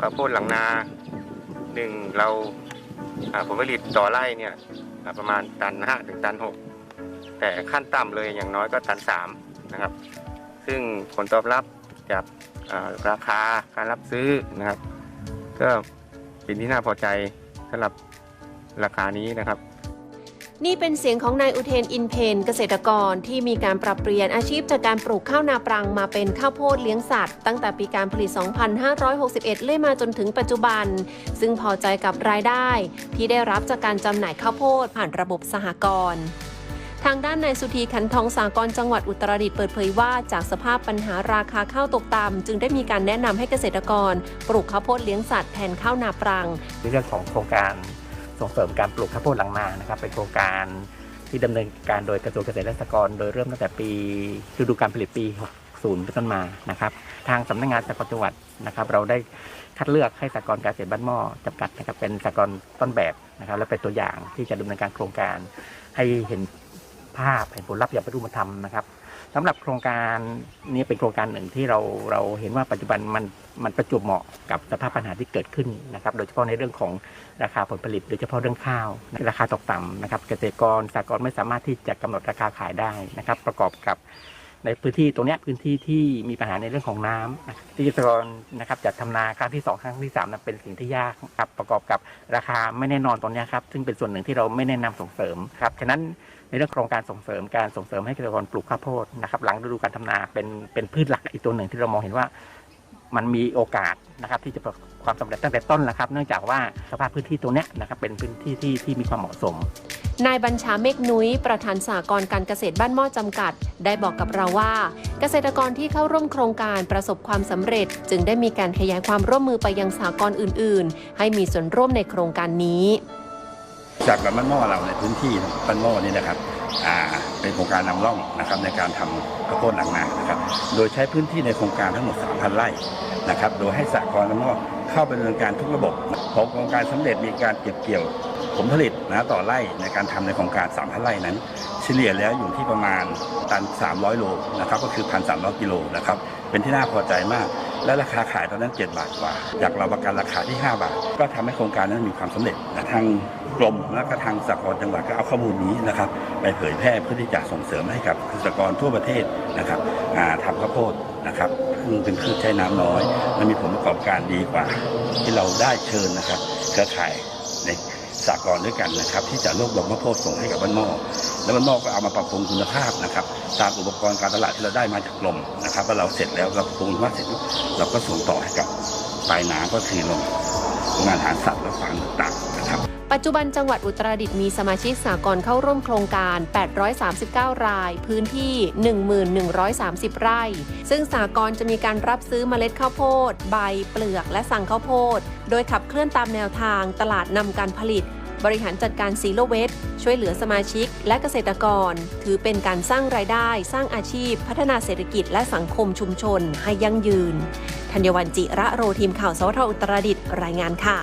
ข้าวโพดหลังนาหนึ่งเราผลผลิตต่อไร่เนี่ยประมาณตันห้าถึงตันหกแต่ขั้นต่ำเลยอย่างน้อยก็ตันสามนะครับ ซึ่งผลตอบรับจากราคาการรับซื้อนะครับ ก็เป็นที่น่าพอใจสำหรับราคานี้นะครับ นี่เป็นเสียงของนายอุเทนอินเพนเกษตรกรที่มีการปรับเปลี่ยนอาชีพจากการปลูกข้าวนาปรังมาเป็นข้าวโพดเลี้ยงสัตว์ ตั้งแต่ปีการผลิต 2561 เรื่อยมาจนถึงปัจจุบัน ซึ่งพอใจกับรายได้ ที่ได้รับจากการจำหน่ายข้าวโพดผ่านระบบสหกรณ์ทางด้านนายสุธีขันทองสากรจังหวัดอุตรดิตถ์เปิดเผยว่าจากสภาพปัญหาราคาข้าวตกต่ำจึงได้มีการแนะนำให้เกษตรกร ปลูกข้าวโพดเลี้ยงสัตว์แทนข้าวนาปรังในเรื่องของโครงการ ส่งเสริมการปลูกข้าวโพดหลังนานะครับเป็นโครงการที่ดำเนินการโดยกระทรวงเกษตรและสหกรณ์โดยเริ่มตั้งแต่ปีฤดูการผลิตปี 60 เป็นต้นมานะครับ ทางสำนักงานสหกรณ์จังหวัดนะครับ เราได้คัดเลือกให้สหกรณ์การเกษตรบ้านหม้อจำกัดนะครับเป็นสหกรณ์ต้นแบบนะครับ และเป็นตัวอย่างที่จะดำเนินการโครงการให้เห็นภาพเห็นผลลัพธ์อย่างเป็นรูปธรรมนะครับ สำหรับโครงการนี้เป็นโครงการหนึ่งที่เราเราเห็นว่าปัจจุบันมันมันประจวบเหมาะกับสภาพปัญหาที่เกิดขึ้นนะครับ โดยเฉพาะในเรื่องของราคาผลผลิต โดยเฉพาะเรื่องข้าวราคาตกต่ำนะครับ เกษตรกรสากลไม่สามารถที่จะกำหนดราคาขายได้นะครับ ประกอบกับ ในพื้นที่ตรงนี้พื้นที่ที่มีปัญหาในเรื่องของน้ำที่เกษตรกรนะครับจัดทำนาครั้งที่สองครั้งที่สามนั้นเป็นสิ่งที่ยากครับประกอบกับราคาไม่แน่นอนตรงนี้ครับซึ่งเป็นส่วนหนึ่งที่เราไม่แนะนำส่งเสริมครับฉะนั้นในเรื่องโครงการส่งเสริมการส่งเสริมให้เกษตรกรปลูกข้าวโพดนะครับหลังฤดูการทำนาเป็นเป็นพืชหลักอีกตัวหนึ่งที่เรามองเห็นว่า มันมีโอกาสนะครับที่จะประสบความสำเร็จตั้งแต่ต้นแล้วครับ เนื่องจากว่าสภาพพื้นที่ตรงเนี้ยนะครับเป็นพื้นที่ที่ที่มีความเหมาะสม นายบัญชาเมฆนุ้ย ประธานสากรณ์การเกษตรบ้านหม้อจำกัด ได้บอกกับเราว่า เกษตรกรที่เข้าร่วมโครงการประสบความสำเร็จ จึงได้มีการขยายความร่วมมือไปยังสากรณ์อื่น ๆ ให้มีส่วนร่วมในโครงการนี้ จากบ้านหม้อเราในพื้นที่บ้านหม้อนี่นะครับอ่า เป็นโครงการนำร่องนะครับในการทำข้าวโพดหลังนานะครับ โดยใช้พื้นที่ในโครงการทั้งหมด 3,000 ไร่นะครับ โดยให้สหกรณ์บ้านหม้อเข้าไปดำเนินการทุกระบบพอโครงการสำเร็จมีการเก็บเกี่ยวผลผลิตนะต่อไร่ในการทำในโครงการ 3,000 ไร่นั้น เฉลี่ยแล้วอยู่ที่ประมาณตัน 300 โลนะครับก็คือ 1,300 กิโลนะครับเป็นที่น่าพอใจมาก และราคาขายตอนนั้น 7 บาทกว่า จากเราประกันราคาที่ 5 บาท ก็ทำให้โครงการนั้นมีความสำเร็จนะทางกรมและก็ทางสหกรณ์จังหวัดก็เอาข้อมูลนี้นะครับไปเผยแพร่เพื่อที่จะส่งเสริมให้กับเกษตรกรทั่วประเทศนะครับทำข้าวโพดนะครับซึ่งเป็นพืชใช้น้ำน้อยและมีผลประกอบการดีกว่า ที่เราได้เชิญนะครับเครือข่ายในสหกรณ์ด้วยกันนะครับ ที่จะรวบรวมข้าวโพดส่งให้กับบ้านหม้อ แล้วบ้านอกก็เอามาปรับปรุงคุณภาพนะครับตามอุปกรณ์การตลาดที่เราได้มาจากกรมนะครับว่าเราเสร็จแล้วเราปรุงว่าเสร็จเราก็ส่งต่อให้กับปลายน้ำก็คือโรงงานอาหาสัตว์และฟาร์มต่างๆนะครับปัจจุบันจังหวัดอุตรดิตถ์มีสมาชิกสากลเข้าร่วมโครงการ 839 ราย พื้นที่ 1130 ไร่ ซึ่งสากลจะมีการรับซื้อเมล็ดข้าวโพด ใบ เปลือก และสั่งข้าวโพด โดยขับเคลื่อนตามแนวทางตลาดนำการผลิต บริหารจัดการซีโลเวสช่วยเหลือสมาชิกและเกษตรกร ถือเป็นการสร้างรายได้ สร้างอาชีพ พัฒนาเศรษฐกิจและสังคมชุมชนให้ยั่งยืน ธัญวันจิระโรทีมข่าวสวทอุตรดิตรายงานค่ะ